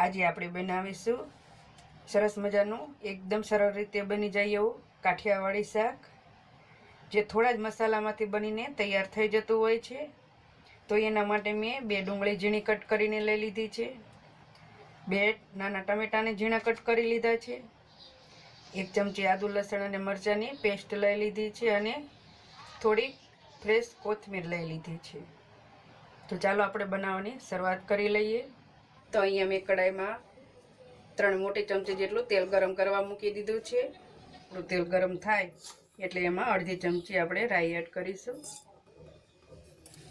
આજે આપણે બનાવીશું. સરસ મજાનું, એકદમ સરળ રીતે બની જાય એવું કાઠિયાવાડી શાક, જે થોડા જ મસાલામાંથી બનીને તૈયાર થઈ જતું હોય છે. તો એના માટે મેં બે ડુંગળી ઝીણી કટ કરીને લઈ લીધી છે. બે નાના ટમેટાને ઝીણા કટ કરી લીધા છે. એક ચમચી આદુ, લસણ અને મરચાંની પેસ્ટ લઈ લીધી છે અને થોડીક ફ્રેશ કોથમીર લઈ લીધી છે. તો ચાલો આપણે બનાવવાની શરૂઆત કરી લઈએ. તો અહીંયા મેં કડાઈમાં ત્રણ મોટી ચમચી જેટલું તેલ ગરમ કરવા મૂકી દીધું છે. તેલ ગરમ થાય એટલે એમાં અડધી ચમચી આપણે રાઈ એડ કરીશું.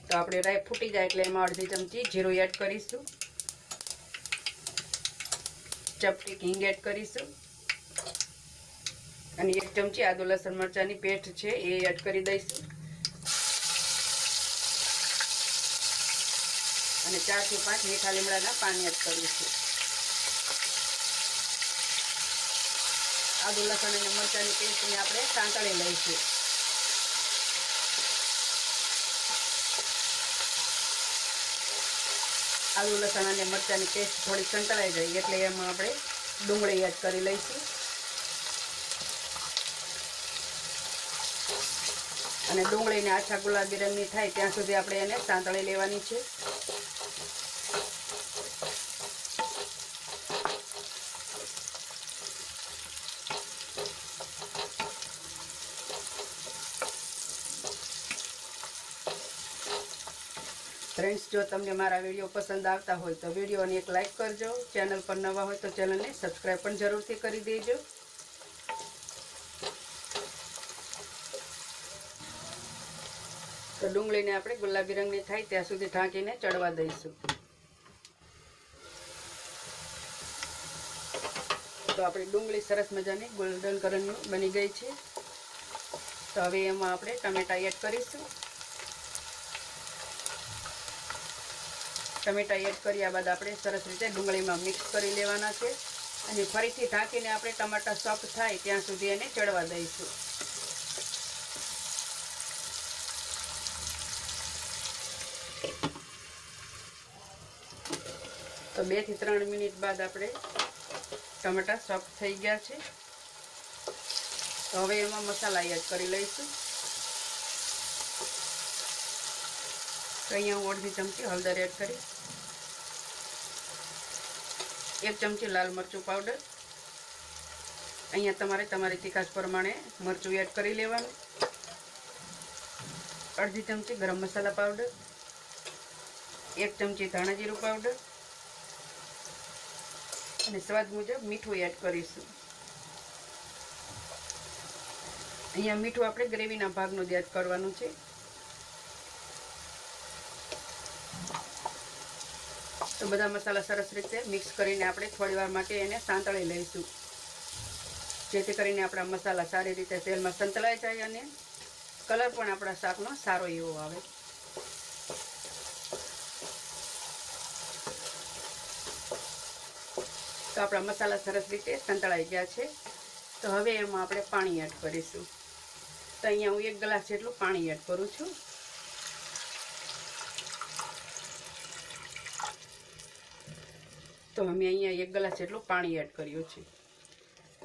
તો આપણે રાઈ ફૂટી જાય એટલે એમાં અડધી ચમચી જીરું એડ કરીશું. ચપટી કિંગ એડ કરીશું. અને એક ચમચી આદુ લસણ મરચાંની પેસ્ટ છે એ એડ કરી દઈશું. અને ચારથી પાંચ મીઠા લીમડાના પાણી એડ કરીશું આદુ, લસણ અને મરચાંની પેસ્ટને આપણે સાંતળી લઈશું. આદુ, લસણ અને મરચાંની પેસ્ટ થોડી સંતળાઈ જાય એટલે એમાં આપણે ડુંગળી એડ કરી લઈશું. અને ડુંગળીને આછા ગુલાબી રંગની થાય ત્યાં સુધી આપણે એને સાંતળી લેવાની છે. ફ્રેન્ડ્સ જો તમને મારા વીડિયો પસંદ આવતા હોય તો વિડીયોને એક લાઇક કરજો. ચેનલ પર નવા હોય તો ચેનલને સબસ્ક્રાઈબ પણ જરૂરથી કરી દેજો. તો ડુંગળીને આપણે ગુલાબી રંગની થાય ત્યાં સુધી ઢાંકીને ચડવા દઈશું. તો આપણી ડુંગળી સરસ મજાની ગોલ્ડન કલરની બની ગઈ છે. તો હવે એમાં આપણે ટમેટા એડ કરીશું. ટમેટા એડ કર્યા બાદ આપણે સરસ રીતે ડુંગળીમાં મિક્સ કરી લેવાના છે. અને ફરીથી ઢાંકીને આપણે ટમાટા સોફ્ટ થાય ત્યાં સુધી એને ચડવા દઈશું. તો બેથી ત્રણ મિનિટ બાદ આપણે ટમેટા સોફ્ટ થઈ ગયા છે. તો હવે એમાં મસાલા એડ કરી લઈશું. તો અહીંયા હું અડધી ચમચી હળદર એડ કરી. એક ચમચી લાલ મરચું પાવડર અહીંયા તમારે તમારી તીખાશ પ્રમાણે મરચું એડ કરી લેવાનું. અડધી ચમચી ગરમ મસાલા પાવડર એક ચમચી ધાણા જીરું પાવડર અને સ્વાદ મુજબ મીઠું એડ કરીશું. અહીંયા મીઠું આપણે ગ્રેવીના ભાગનું જ એડ કરવાનું છે. તો બધા મસાલા સરસ રીતે મિક્સ કરીને આપણે થોડી વાર માટે એને સાંતળી લઈશું. જેથી કરીને આપણા મસાલા સારી રીતે તેલમાં સંતળાઈ જાય અને કલર પણ આપણા શાકનો સારો એવો આવે. તો આપણા મસાલા સરસ રીતે સંતળાઈ ગયા છે. તો હવે એમાં આપણે પાણી એડ કરીશું. તો અહીંયા હું એક ગ્લાસ જેટલું પાણી એડ કરું છું. તો અમે અહીંયા એક ગ્લાસ જેટલું પાણી એડ કર્યું છે.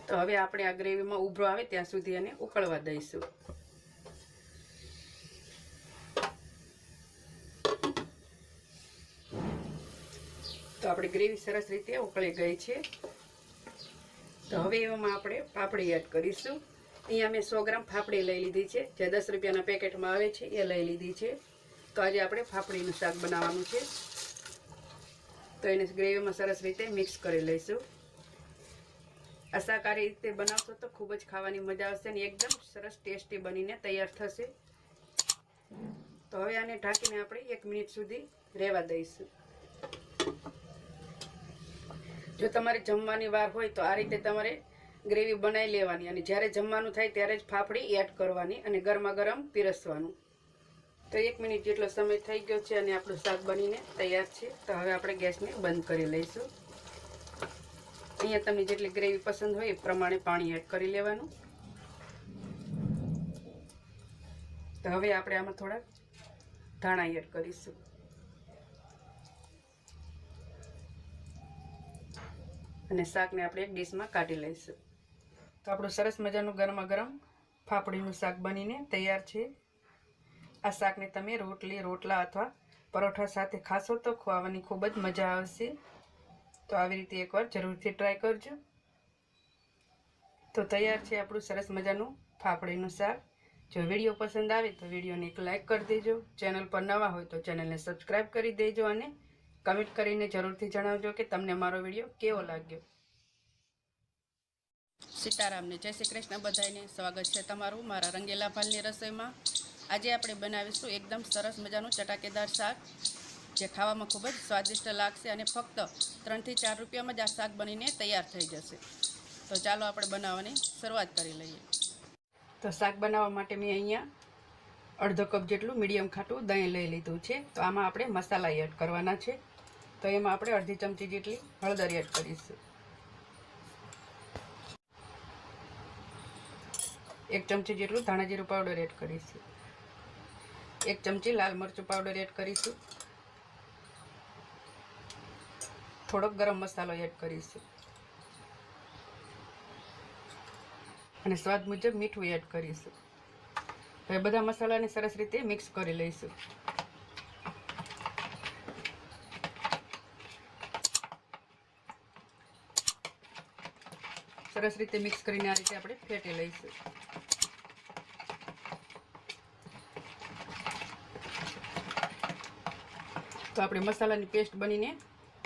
તો હવે આપણે આ ગ્રેવીમાં ઉભરો આવે ત્યાં સુધી એને ઉકળવા દઈશું. તો આપણી ગ્રેવી સરસ રીતે ઉકળી ગઈ છે. તો હવે એમાં આપણે પાપડી એડ કરીશું. અહીંયા મેં સો ગ્રામ ફાફડી લઈ લીધી છે. જે દસ રૂપિયાના પેકેટમાં આવે છે, એ લઈ લીધી છે. તો આજે આપણે ફાફડીનું શાક બનાવવાનું છે. તો એને ગ્રેવીમાં સરસ રીતે મિક્સ કરી લઈશું. આ શાક રીતે બનાવશો તો ખૂબ જ ખાવાની મજા આવશે અને એકદમ સરસ ટેસ્ટી બનીને તૈયાર થશે. તો હવે આને ઢાંકીને આપણે એક મિનિટ સુધી રહેવા દઈશું. જો તમારે જમવાની વાર હોય તો આ રીતે તમારે ગ્રેવી બનાવી લેવાની અને જ્યારે જમવાનું થાય ત્યારે જ ફાફડી એડ કરવાની અને ગરમા ગરમ પીરસવાનું. તો એક મિનિટ જેટલો સમય થઈ ગયો છે અને આપણું શાક બનીને તૈયાર છે, તો હવે આપણે ગેસને બંધ કરી લઈશું. અહીંયા તમને જેટલી ગ્રેવી પસંદ હોય એ પ્રમાણે પાણી એડ કરી લેવાનું. તો હવે આપણે આમાં થોડાક ધાણા એડ કરીશું. અને શાકને આપણે એક ડીશમાં કાઢી લઈશું. તો આપણું સરસ મજાનું ગરમા ગરમ ફાફડીનું શાક બનીને તૈયાર છે. આ શાકને તમે રોટલી, રોટલા અથવા પરોઠા સાથે ખાશો તો ખવાવાની ખૂબ જ મજા આવશે. તો આવી રીતે એકવાર જરૂરથી ટ્રાય કરજો. તો તૈયાર છે આપણું સરસ મજાનું ફાફડીનું શાક. જો વીડિયો પસંદ આવે તો વિડીયોને એક લાઇક કરી દેજો. ચેનલ પર નવા હોય તો ચેનલને સબસ્ક્રાઈબ કરી દેજો અને કમેન્ટ કરીને જરૂરથી જણાવજો કે તમને મારો વીડિયો કેવો લાગ્યો. સીતારામને જય શ્રી કૃષ્ણ. બધાને સ્વાગત છે તમારું મારા રંગેલા ભાલની રસોઈમાં. આજે આપણે બનાવીશું એકદમ સરસ મજાનું ચટાકેદાર શાક, જે ખાવામાં ખૂબ જ સ્વાદિષ્ટ લાગશે અને ફક્ત ત્રણથી ચાર રૂપિયામાં જ આ શાક બનીને તૈયાર થઈ જશે. તો ચાલો આપણે બનાવવાની શરૂઆત કરી લઈએ. તો શાક બનાવવા માટે મેં અહીંયા અડધો કપ જેટલું મીડિયમ ખાટું દહીં લઈ લીધું છે. તો આમાં આપણે મસાલા એડ કરવાના છે. તો એમાં આપણે અડધી ચમચી જેટલી હળદર એડ કરીશું. એક ચમચી જેટલું ધાણા જીરું પાવડર એડ કરીશું. એક ચમચી લાલ મરચું પાવડર એડ કરીશું. થોડોક ગરમ મસાલો એડ કરીશું. અને સ્વાદ મુજબ મીઠું એડ કરીશું. હવે બધા મસાલાને સરસ રીતે મિક્સ કરી લઈશું. સરસ રીતે મિક્સ કરીને આ રીતે આપણે ફેટી લઈશું. તો આપણે મસાલાની પેસ્ટ બનીને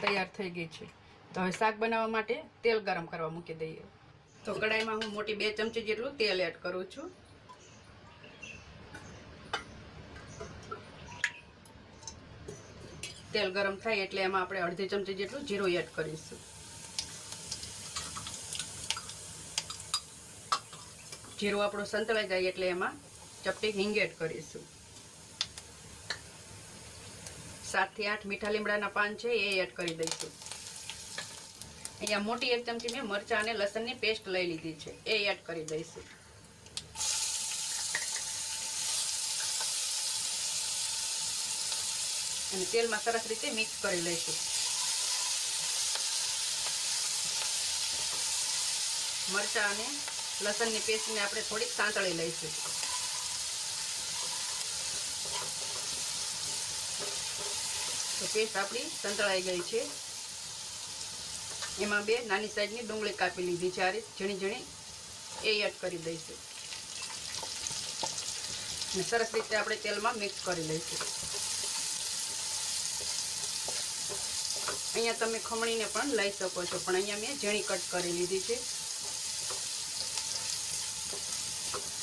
તૈયાર થઈ ગઈ છે. તો હવે શાક બનાવવા માટે તેલ ગરમ કરવા મૂકી દઈએ. તો કડાઈમાં હું મોટી બે ચમચી જેટલું તેલ એડ કરું છું. તેલ ગરમ થાય એટલે એમાં આપણે અડધી ચમચી જેટલું જીરું એડ કરીશું. જીરું આપણું સંતળાઈ જાય એટલે એમાં ચપટી હિંગ એડ કરીશું. સાતથી આઠ મીઠા લીમડાના પાન છે, એ એડ કરી દઈશું. અહીંયા મોટી એક ચમચી મેં મરચાં અને લસણની પેસ્ટ લઈ લીધી છે, એ એડ કરી દઈશું. અને તેલમાં સરસ રીતે મિક્સ કરી લઈશું. મરચાં અને લસણની પેસ્ટને આપણે થોડીક સાંતળી લઈશું. પેસ્ટ આપણી સંતળાઈ ગઈ છે. એમાં બે નાની સાઈઝની ડુંગળી કાપી લીધી છે. આ રીતે ઝીણી ઝીણી એ એડ કરી દઈશું. સરસ રીતે આપણે તેલમાં મિક્સ કરી લઈશું અહીંયા તમે ખમણીને પણ લઈ શકો છો. પણ અહીંયા મેં ઝીણી કટ કરી લીધી છે.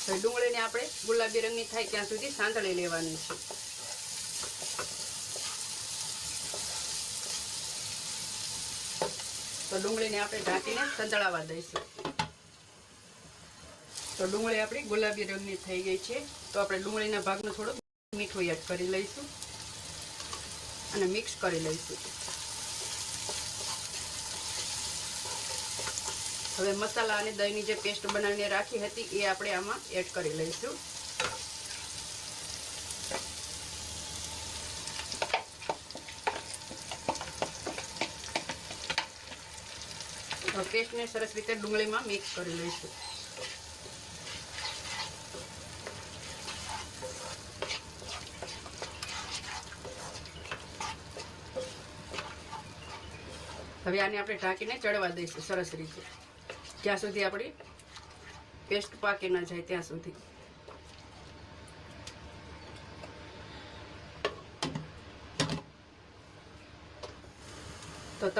હવે ડુંગળીને આપણે ગુલાબી રંગની થાય ત્યાં સુધી સાંતળી લેવાની છે. તો ડુંગળીને આપણે ઢાંકીને સંતળાવા દઈશું. તો ડુંગળી આપણી ગુલાબી રંગની થઈ ગઈ છે. તો આપણે ડુંગળીના ભાગનું થોડું મીઠું એડ કરી લઈશું અને મિક્સ કરી લઈશું. હવે મસાલા અને દહીંની જે પેસ્ટ બનાવીને રાખી હતી એ આપણે આમાં એડ કરી લઈશું. પેસ્ટને સરસ રીતે ડુંગળીમાં મિક્સ કરી લઈશું. હવે આને આપણે ઢાંકીને ચડવા દઈશું સરસ રીતે. જ્યાં સુધી આપણી પેસ્ટ પાકી ન જાય ત્યાં સુધી.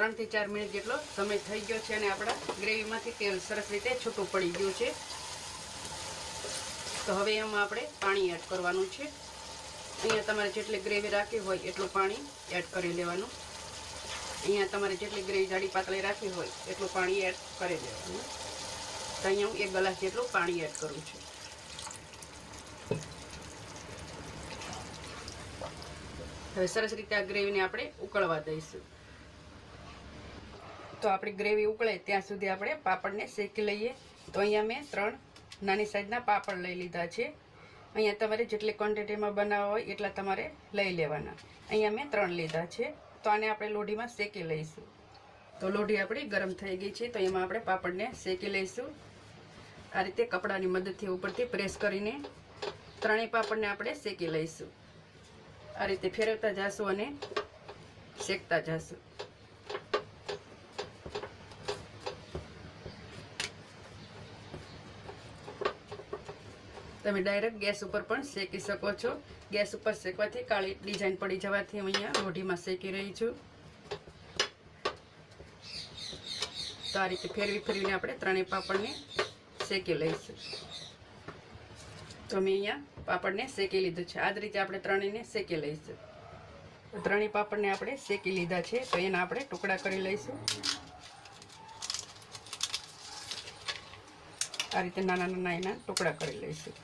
ત્રણથી ચાર મિનિટ જેટલો સમય થઈ ગયો છે અને આપણા ગ્રેવીમાંથી તેલ સરસ રીતે છૂટું પડી ગયું છે. તો હવે એમાં આપણે પાણી એડ કરવાનું છે. અહીંયા તમારે જેટલી ગ્રેવી રાખી હોય એટલું પાણી એડ કરી લેવાનું. અહીંયા તમારે જેટલી ગ્રેવી જાડી પાતળી રાખી હોય એટલું પાણી એડ કરી દેવાનું તો અહીંયા હું એક ગ્લાસ જેટલું પાણી એડ કરું છું. હવે સરસ રીતે આ ગ્રેવીને આપણે ઉકળવા દઈશું. તો આપણી ગ્રેવી ઉકળે ત્યાં સુધી આપણે પાપડને શેકી લઈએ. તો અહીંયા મેં ત્રણ નાની સાઈઝના પાપડ લઈ લીધા છે. અહીંયા તમારે જેટલી ક્વોન્ટિટીમાં બનાવવા હોય એટલા તમારે લઈ લેવાના. અહીંયા મેં ત્રણ લીધા છે. તો આને આપણે લોઢીમાં શેકી લઈશું. તો લોઢી આપણી ગરમ થઈ ગઈ છે, તો એમાં આપણે પાપડને શેકી લઈશું. આ રીતે કપડાની મદદથી ઉપરથી પ્રેસ કરીને ત્રણેય પાપડને આપણે શેકી લઈશું. આ રીતે ફેરવતા જશું અને શેકતા જાશું. તમે ડાયરેક્ટ ગેસ ઉપર પણ શેકી શકો છો. ગેસ ઉપર શેકવાથી કાળી ડિઝાઇન પડી જવાથી હું અહીંયા લોઢીમાં શેકી રહી છું. તો આ રીતે ફેરવી ફેરવીને આપણે ત્રણેય પાપડને શેકી લઈશું. તો મેં અહીંયા પાપડને શેકી લીધું છે. આ જ રીતે આપણે ત્રણેયને શેકી લઈશું. ત્રણેય પાપડને આપણે શેકી લીધા છે. તો એના આપણે ટુકડા કરી લઈશું. આ રીતે નાના નાના એના ટુકડા કરી લઈશું.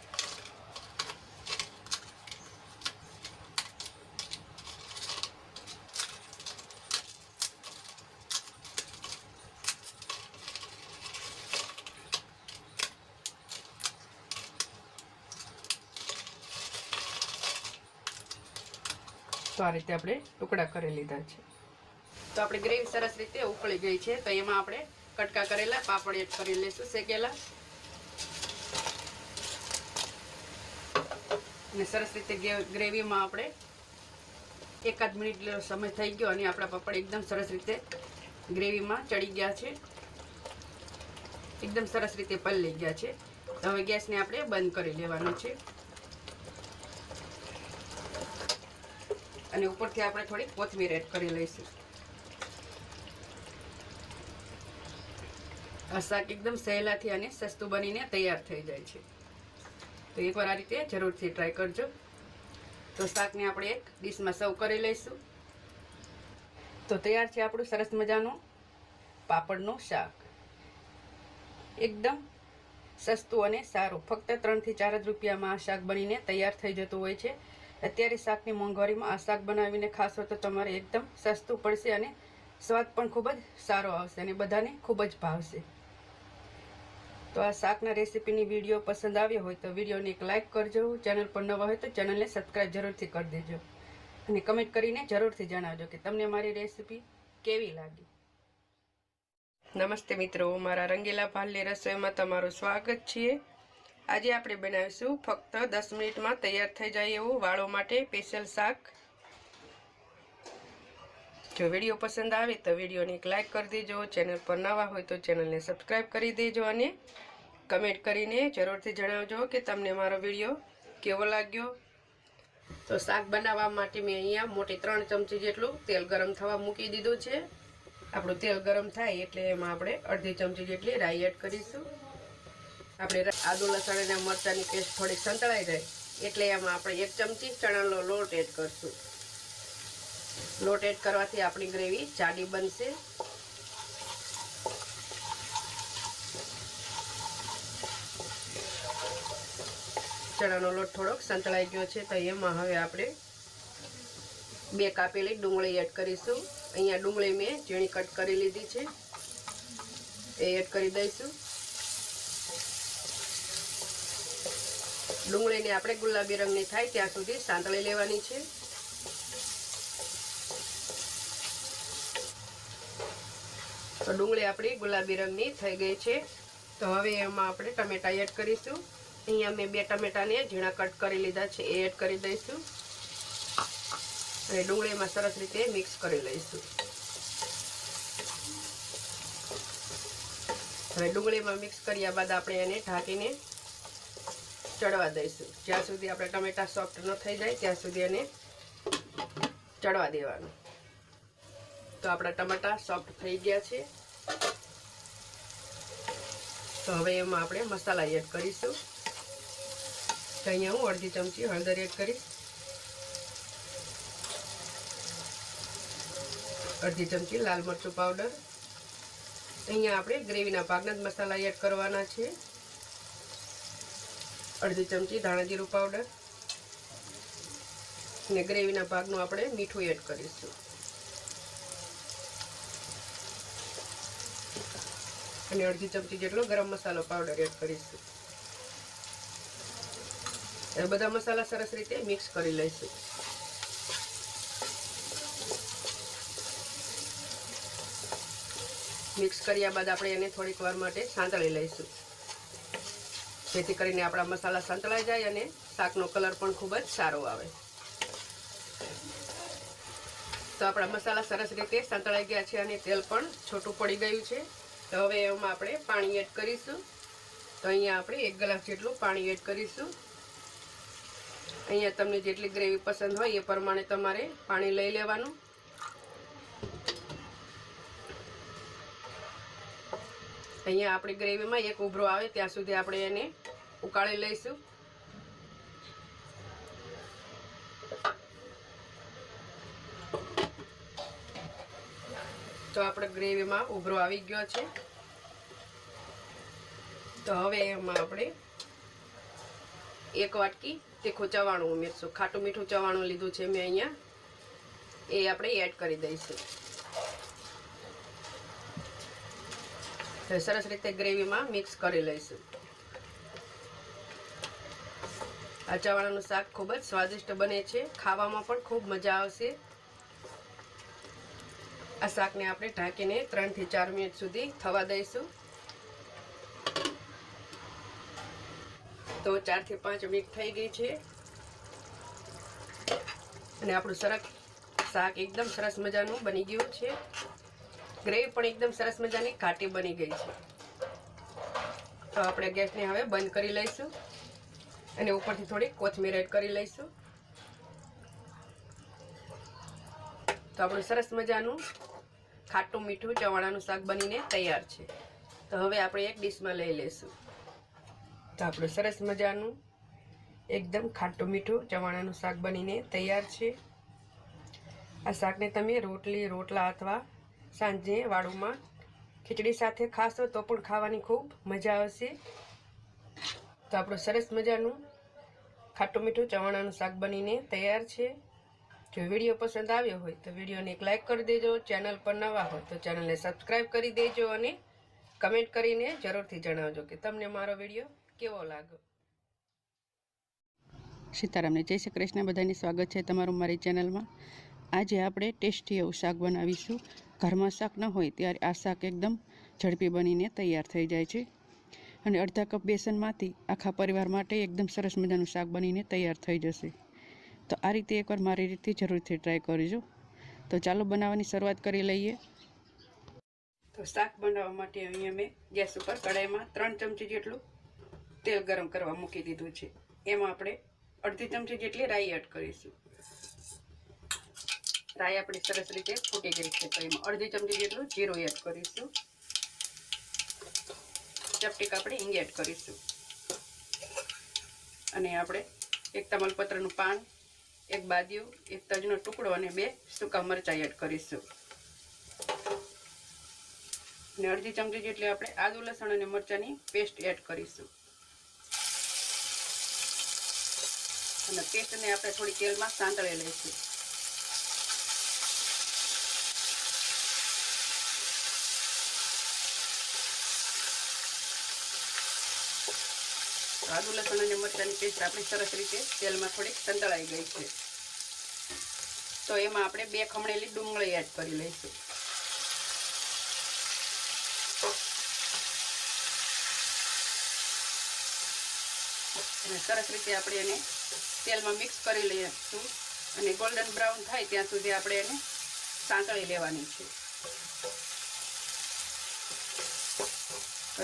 આ રીતે આપણે ટુકડા કરી લીધા છે. તો આપણે ગ્રેવી સરસ રીતે ઉકળી ગઈ છે. તો એમાં આપણે કટકા કરેલા પાપડ એડ કરી લઈશું શેકેલા. અને સરસ રીતે ગ્રેવીમાં આપણે એકાદ મિનિટ સમય થઈ ગયો અને આપણા પાપડ એકદમ સરસ રીતે ગ્રેવીમાં ચડી ગયા છે. એકદમ સરસ રીતે પલળી ગયા છે. હવે ગેસને આપણે બંધ કરી લેવાનો છે. અને ઉપરથી આપણે થોડી કોથમીર એડ કરી લઈશું. આ શાક એકદમ સહેલાથી અને સસ્તું બનીને તૈયાર થઈ જાય છે. તો એકવાર આ રીતે જરૂરથી ટ્રાય કરજો. તો શાકને આપણે એક ડીશમાં સર્વ કરી લઈશું. તો તૈયાર છે આપણું સરસ મજાનું પાપડનું શાક. એકદમ સસ્તું અને સારું. ફક્ત ત્રણથી ચાર જ રૂપિયામાં આ શાક બનીને તૈયાર થઈ જતું હોય છે. અત્યારે શાકની મોંઘવારીમાં આ શાક બનાવીને ખાશો તો તમારે એકદમ સસ્તું પડશે અને સ્વાદ પણ ખૂબ જ સારો આવશે અને બધાને ખૂબ જ ભાવશે. તો આ શાકના રેસીપીની વીડિયો પસંદ આવ્યો હોય તો વિડીયોને એક લાઇક કરજો. ચેનલ પર નવા હોય તો ચેનલને સબસ્ક્રાઈબ જરૂરથી કરી દેજો. અને કમેન્ટ કરીને જરૂરથી જણાવજો કે તમને મારી રેસીપી કેવી લાગી. નમસ્તે મિત્રો, મારા રંગીલા ભાલની રસોઈમાં તમારું સ્વાગત છે. આજે આપણે બનાવીશું ફક્ત દસ મિનિટમાં તૈયાર થઈ જાય એવું વાળો માટે સ્પેશિયલ શાક. જો વીડિયો પસંદ આવે તો વિડીયોને એક લાઇક કરી દેજો, ચેનલ પર નવા હોય તો ચેનલને સબસ્ક્રાઈબ કરી દેજો અને કમેન્ટ કરીને જરૂરથી જણાવજો કે તમને મારો વીડિયો કેવો લાગ્યો. તો શાક બનાવવા માટે મેં અહીંયા મોટી ત્રણ ચમચી જેટલું તેલ ગરમ થવા મૂકી દીધું છે. આપણું તેલ ગરમ થાય એટલે એમાં આપણે અડધી ચમચી જેટલી રાઈ એડ કરીશું. આપણે આદુ, લસણ અને મરચાંની પેસ્ટ થોડીક સંતળાઈ જાય. એટલે એમાં આપણે એક ચમચી ચણાનો લોટ એડ કરશું. લોટ એડ કરવાથી આપણી ગ્રેવી જાડી બનશે. ચણાનો લોટ થોડોક સંતળાઈ ગયો છે, તો એમાં હવે આપણે બે કાપેલી ડુંગળી એડ કરીશું. અહીંયા ડુંગળી મેં ઝીણી કટ કરી લીધી છે. એ એડ કરી દઈશું. ડુંગળીને આપણે ગુલાબી રંગની થાય ત્યાં સુધી સાંતળી લેવાની છે. તો ડુંગળી આપણી ગુલાબી રંગની થઈ ગઈ છે. તો હવે એમાં આપણે ટમેટા એડ કરીશું. અહીંયા મેં બે ટમેટાને ઝીણા કટ કરી લીધા છે, એ એડ કરી દઈશું. અને ડુંગળીમાં સરસ રીતે મિક્સ કરી લઈશું. હવે ડુંગળીમાં મિક્સ કર્યા બાદ આપણે એને ઢાંકીને ચડવા દઈશું. જ્યાં સુધી આપણે ટમેટા સોફ્ટ ન થઈ જાય, ત્યાં સુધી એને ચડવા દેવાનું. તો આપણા ટમેટા સોફ્ટ થઈ ગયા છે. તો હવે એમાં આપણે મસાલા એડ કરીશું. તો અહીંયા હું અડધી ચમચી હળદર એડ કરીશ. અડધી ચમચી લાલ મરચું પાવડર અહીંયા આપણે ગ્રેવીના પાકના જ મસાલા એડ કરવાના છે. અડધી ચમચી ધાણા જીરું પાવડર અને ગ્રેવીના ભાગનું આપણે મીઠું એડ કરીશું. અને અડધી ચમચી જેટલો ગરમ મસાલો પાવડર એડ કરીશું. એ બધા મસાલા સરસ રીતે મિક્સ કરી લઈશું. મિક્સ કર્યા બાદ આપણે એને થોડીક વાર માટે સાંતળી લઈશું. જેથી કરીને આપણા મસાલા સંતળાઈ જાય અને શાકનો કલર પણ ખૂબ જ સારો આવે. તો આપણા મસાલા સરસ રીતે સંતળાઈ ગયા છે અને તેલ પણ છોટું પડી ગયું છે. તો હવે એમાં આપણે પાણી એડ કરીશું. તો અહીંયા આપણે એક ગ્લાસ જેટલું પાણી એડ કરીશું. અહીંયા તમને જેટલી ગ્રેવી પસંદ હોય એ પ્રમાણે તમારે પાણી લઈ લેવાનું. અહીંયા આપણી ગ્રેવીમાં એક ઉભરો આવે ત્યાં સુધી આપણે એને ઉકાળી લઈશું. તો આપણે ગ્રેવીમાં ઉભરો આવી ગયો છે. તો હવે એમાં આપણે એક વાટકી તીખું ચવાણું ઉમેરશું. ખાટું મીઠું ચવાણું લીધું છે મેં અહીંયા. એ આપણે એડ કરી દઈશું. સરસ રીતે ગ્રેવીમાં મિક્સ કરી લઈશું. આ ચવાણાનું શાક ખૂબ જ સ્વાદિષ્ટ બને છે. ખાવામાં પણ ખૂબ મજા આવશે. આ શાકને આપણે ઢાંકીને ત્રણથી ચાર મિનિટ સુધી થવા દઈશું. તો ચારથી પાંચ મિનિટ થઈ ગઈ છે. અને આપણું સરસ શાક એકદમ સરસ મજાનું બની ગયું છે. ગ્રેવી પણ એકદમ સરસ મજાની ઘાટી બની ગઈ છે. તો આપણે ગેસને હવે બંધ કરી લઈશું. અને ઉપરથી થોડી કોથમીર એડ કરી લઈશું. તો આપણું સરસ મજાનું ખાટું મીઠું ચવાણાનું શાક બનીને તૈયાર છે. તો હવે આપણે એક ડીશમાં લઈ લઈશું. તો આપણું સરસ મજાનું એકદમ ખાટું મીઠું ચવાણાનું શાક બનીને તૈયાર છે. આ શાકને તમે રોટલી, રોટલા અથવા સાંજે વાળુમાં ખીચડી સાથે ખાશો તો પણ ખાવાની ખૂબ મજા આવશે. તો આપણું સરસ મજાનું ખાટું મીઠું ચવાણાનું શાક બનીને તૈયાર છે. જો વીડિયો પસંદ આવ્યો હોય તો વિડીયોને એક લાઇક કરી દેજો, ચેનલ પર નવા હોય તો ચેનલને સબસ્ક્રાઈબ કરી દેજો અને કમેન્ટ કરીને જરૂરથી જણાવજો કે તમને મારો વીડિયો કેવો લાગ્યો. સીતારામને જય શ્રી કૃષ્ણ, બધાની સ્વાગત છે તમારું મારી ચેનલમાં. આજે આપણે ટેસ્ટી એવું શાક બનાવીશું. ઘરમાં શાક ન હોય ત્યારે આ શાક એકદમ ઝડપી બનીને તૈયાર થઈ જાય છે. અને અડધા કપ બેસનમાંથી આખા પરિવાર માટે એકદમ સરસ મજાનું શાક બનીને તૈયાર થઈ જશે. તો આ રીતે એકવાર મારી રીતથી જરૂરથી ટ્રાય કરજો. તો ચાલો બનાવવાની શરૂઆત કરી લઈએ. તો શાક બનાવવા માટે અહીંયા મેં ગેસ ઉપર કડાઈમાં ત્રણ ચમચી જેટલું તેલ ગરમ કરવા મૂકી દીધું છે. એમાં આપણે અડધી ચમચી જેટલી રાઈ એડ કરીશું. રાઈ આપણી સરસ રીતે ફૂટી ગઈ છે, તો એમાં અડધી ચમચી જેટલું જીરું એડ કરીશું. ચપટીક આપણે હિંગ એડ કરીશું. અને આપણે એક તમાલપત્રનું પાન, એક બાદિયું એક તજનો ટુકડો અને બે સૂકા મરચાં એડ કરીશું. અને અડધી ચમચી જેટલી આપણે આદુ, લસણ અને મરચાંની પેસ્ટ એડ કરીશું. અને પેસ્ટને આપણે થોડી તેલમાં સાંતળી લઈશું. આદુ, લસણ અને મરચાંની પેસ્ટ આપણી સરસ રીતે તેલમાં થોડીક સંતળાઈ ગઈ છે. તો એમાં આપણે બે ખમણેલી ડુંગળી એડ કરી લઈશું. અને સરસ રીતે આપણે એને તેલમાં મિક્સ કરી લઈશું. અને ગોલ્ડન બ્રાઉન થાય ત્યાં સુધી આપણે એને સાંતળી લેવાની છે.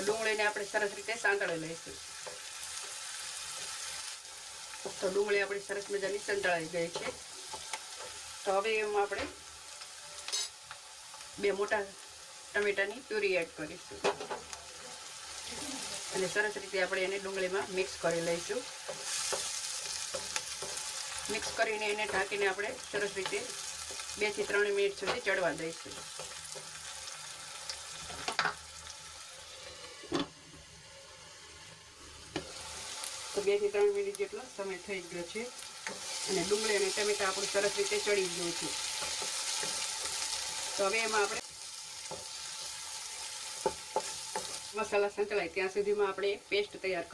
ડુંગળીને આપણે સરસ રીતે સાંતળી લઈશું. તો ડુંગળી આપણી સરસ મજાની સંતળાઈ ગઈ છે. તો હવે એમાં આપણે બે મોટા ટમેટાની પ્યુરી એડ કરીશું. અને સરસ રીતે આપણે એને ડુંગળીમાં મિક્સ કરી લઈશું. મિક્સ કરીને એને ઢાંકીને આપણે સરસ રીતે બેથી ત્રણ મિનિટ સુધી ચડવા દઈશું. બેથી ત્રણ મિનિટ જેટલો સમય થઈ ગયો છે. અને ડુંગળી અને ટમેટા આપણું સરસ રીતે ચડી ગયું છે. તો હવે એમાં આપણે મસાલા સંકળાય ત્યાં સુધીમાં આપણે પેસ્ટ તૈયાર